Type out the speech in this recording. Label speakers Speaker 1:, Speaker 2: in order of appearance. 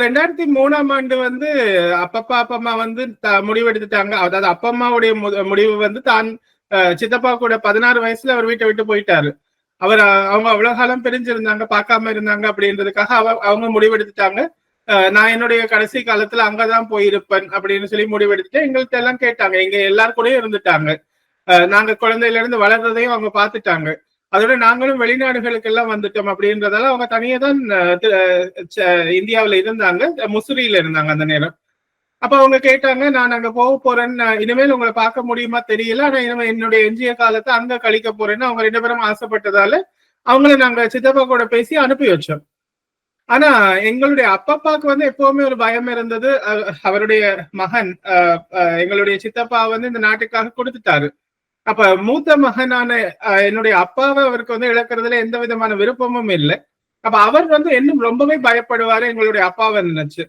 Speaker 1: ரெண்டாயிரத்தி மூணாம் ஆண்டு வந்து அப்பப்பா அப்பம்மா வந்து முடிவெடுத்துட்டாங்க. அதாவது அப்பம்மாவுடைய முடிவு வந்து தான் சித்தப்பா கூட பதினாறு வயசுல அவர் வீட்டை விட்டு போயிட்டாரு. அவர் அவங்க அவ்வளவு காலம் பிரிஞ்சிருந்தாங்க பார்க்காம இருந்தாங்க அப்படின்றதுக்காக அவ அவங்க முடிவெடுத்துட்டாங்க. அஹ், நான் என்னுடைய கடைசி காலத்துல அங்கதான் போயிருப்பேன் அப்படின்னு சொல்லி முடிவெடுத்துட்டு எங்கள்கிட்ட எல்லாம் கேட்டாங்க. எங்க எல்லார் கூடயும் இருந்துட்டாங்க. நாங்க குழந்தையில இருந்து வளர்றதையும் அவங்க பார்த்துட்டாங்க. அதோட நாங்களும் வெளிநாடுகளுக்கு எல்லாம் வந்துட்டோம் அப்படின்றதால அவங்க தனியே தான் இந்தியாவில இந்தியாவுல இருந்தாங்க. முசிறியில இருந்தாங்க அந்த நேரம். அப்ப அவங்க கேட்டாங்க நான் அங்க போக போறேன்னு இனிமேல் உங்களை பார்க்க முடியுமா தெரியல. ஆனா இனிமே என்னுடைய எஞ்சிய காலத்தை அங்க கழிக்க போறேன்னு அவங்க ரெண்டு பேரும் ஆசைப்பட்டதால அவங்கள நாங்க சித்தப்பா கூட பேசி அனுப்பி வச்சோம். ஆனா எங்களுடைய அப்பப்பாக்கு வந்து எப்பவுமே ஒரு பயம் இருந்தது. அஹ், அவருடைய மகன் எங்களுடைய சித்தப்பா வந்து இந்த நாட்டுக்காக கொடுத்துட்டாரு. அப்ப மூத்த மகனான என்னுடைய அப்பாவை அவருக்கு வந்து இழக்கிறதுல எந்த விதமான விருப்பமும் இல்லை. அப்ப அவர் வந்து இன்னும் ரொம்பவே பயப்படுவாரு எங்களுடைய அப்பாவை நினைச்சு.